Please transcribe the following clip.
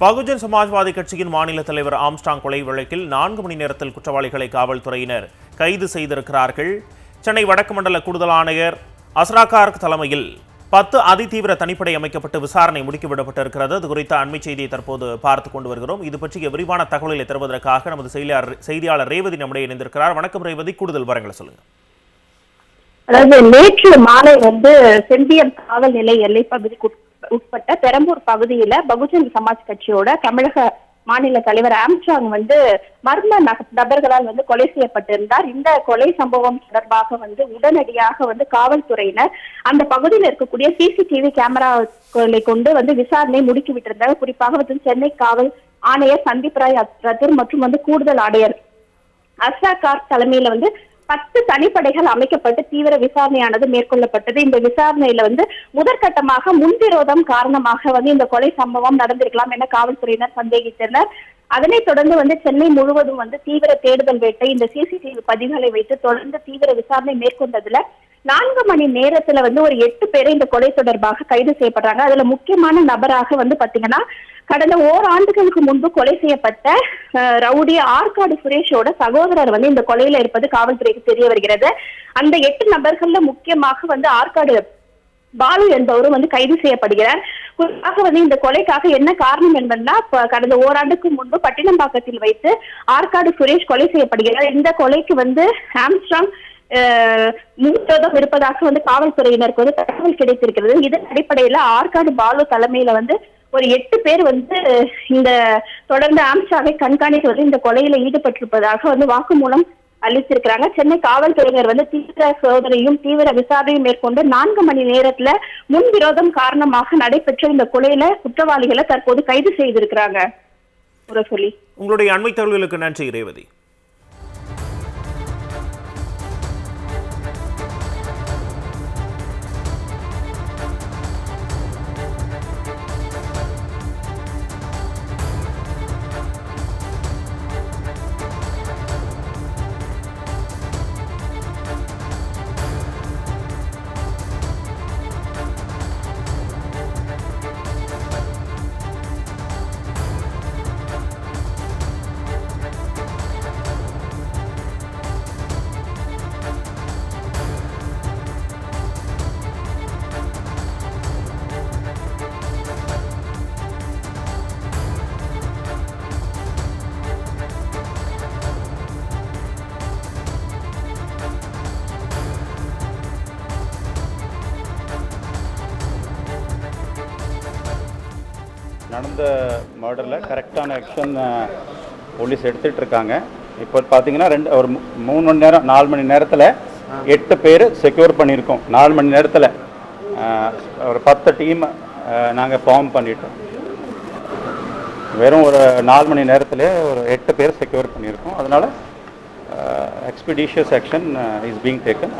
பகுஜன் சமாஜ்வாதி கட்சியின் மாநில தலைவர் ஆம்ஸ்டாங் கொலை வழக்கில் நான்கு மணி நேரத்தில் குற்றவாளிகளை காவல்துறையினர் கைது செய்திருக்கிறார்கள். சென்னை வடக்கு மண்டல கூடுதல் ஆணையர் அஸ்ராகார்க் தலைமையில் பத்து அதிதீவிர தனிப்படை அமைக்கப்பட்டு விசாரணை முடுக்கிவிடப்பட்டிருக்கிறது. அது குறித்த அண்மை செய்தியை தற்போது பார்த்துக் கொண்டு வருகிறோம். இது பற்றிய விரிவான தகவல்களை தருவதற்காக நமது செயலாளர் செய்தியாளர் ரேவதி நம்முடைய இணைந்திருக்கிறார். வணக்கம் ரேவதி கூடுதல் விவரங்களை சொல்லுங்க. அதாவது நேற்று மாலை வந்து செம்பியம் காவல் நிலை எல்லைப்பகுதிக்கு உட்பட்ட பெரம்பூர் பகுதியில பகுஜன் சமாஜ் கட்சியோட தமிழக மாநில தலைவர் ஆம்ஸ்ட்ராங் வந்து மர்ம நபர்களால் வந்து கொலை செய்யப்பட்டிருந்தார். இந்த கொலை சம்பவம் தொடர்பாக வந்து உடனடியாக வந்து காவல்துறையினர் அந்த பகுதியில் இருக்கக்கூடிய சிசிடிவி கேமராக்களை கொண்டு வந்து விசாரணை முடுக்கி விட்டிருந்தாங்க. குறிப்பாக வந்து சென்னை காவல் ஆணையர் சந்தீப் ராய் ரத்தூர் மற்றும் வந்து கூடுதல் ஆணையர் அஸ்ராகார் தலைமையில வந்து பத்து தனிப்படைகள் அமைக்கப்பட்டு தீவிர விசாரணையானது மேற்கொள்ளப்பட்டது. இந்த விசாரணையில வந்து முதற்கட்டமாக முன்விரோதம் காரணமாக வந்து இந்த கொலை சம்பவம் நடந்திருக்கலாம் என காவல்துறையினர் சந்தேகித்தனர். அதனைத் தொடர்ந்து வந்து சென்னை முழுவதும் வந்து தீவிர தேடுதல் வேட்டை இந்த சிசிடிவி பதிவுகளை வைத்து தொடர்ந்து தீவிர விசாரணை மேற்கொண்டதுல நான்கு மணி நேரத்துல வந்து ஒரு எட்டு பேரை இந்த கொலை தொடர்பாக கைது செய்யப்படுறாங்க. அதுல முக்கியமான நபராக வந்து பாத்தீங்கன்னா கடந்த ஓராண்டுகளுக்கு முன்பு கொலை செய்யப்பட்ட ரவுடி ஆற்காடு சுரேஷோட சகோதரர் வந்து இந்த கொலையில இருப்பது காவல்துறைக்கு தெரிய வருகிறது. அந்த எட்டு நபர்கள்ல முக்கியமாக வந்து ஆற்காடு பாலு என்பவரும் வந்து கைது செய்யப்படுகிறார். குறிப்பாக வந்து இந்த கொலைக்காக என்ன காரணம் என்பதுனா கடந்த ஓராண்டுக்கு முன்பு பட்டினம்பாக்கத்தில் வைத்து ஆற்காடு சுரேஷ் கொலை செய்யப்படுகிறார். இந்த கொலைக்கு வந்து ஆம்ஸ்ட்ராங் அஹ், இருப்பதாக வந்து காவல்துறையினருக்கு வந்து தகவல் கிடைத்திருக்கிறது. இதன் அடிப்படையில ஆற்காடு பாலு தலைமையில வந்து ஒரு எட்டு பேர் வந்து இந்த தொடர்ந்து ஆம்ஸ்ட்ராங்கை கண்காணித்து வந்து இந்த கொலையில ஈடுபட்டிருப்பதாக வந்து வாக்குமூலம் அளித்திருக்கிறாங்க. சென்னை காவல்துறையினர் வந்து தீவிர சோதனையும் தீவிர விசாரணையும் மேற்கொண்டு நான்கு மணி நேரத்துல முன்விரோதம் காரணமாக நடைபெற்ற இந்த கொலையில குற்றவாளிகளை தற்போது கைது செய்திருக்கிறாங்க. சொல்லி உங்களுடைய அண்மை தகவல்களுக்கு நன்றி ரேவதி. நடந்த மர்டரில் கரெக்டான ஆக்ஷன் போலீஸ் எடுத்துகிட்டு இருக்காங்க இப்போ பார்த்தீங்கன்னா ரெண்டு ஒரு மூணு மணி நேரம் நாலு மணி நேரத்தில் எட்டு பேர் செக்யூர் பண்ணியிருக்கோம். நாலு மணி நேரத்தில் ஒரு பத்து டீம் நாங்கள் ஃபார்ம் பண்ணிட்டோம். வெறும் ஒரு நாலு மணி நேரத்தில் ஒரு எட்டு பேர் செக்யூர் பண்ணியிருக்கோம். அதனால் expeditious action is being taken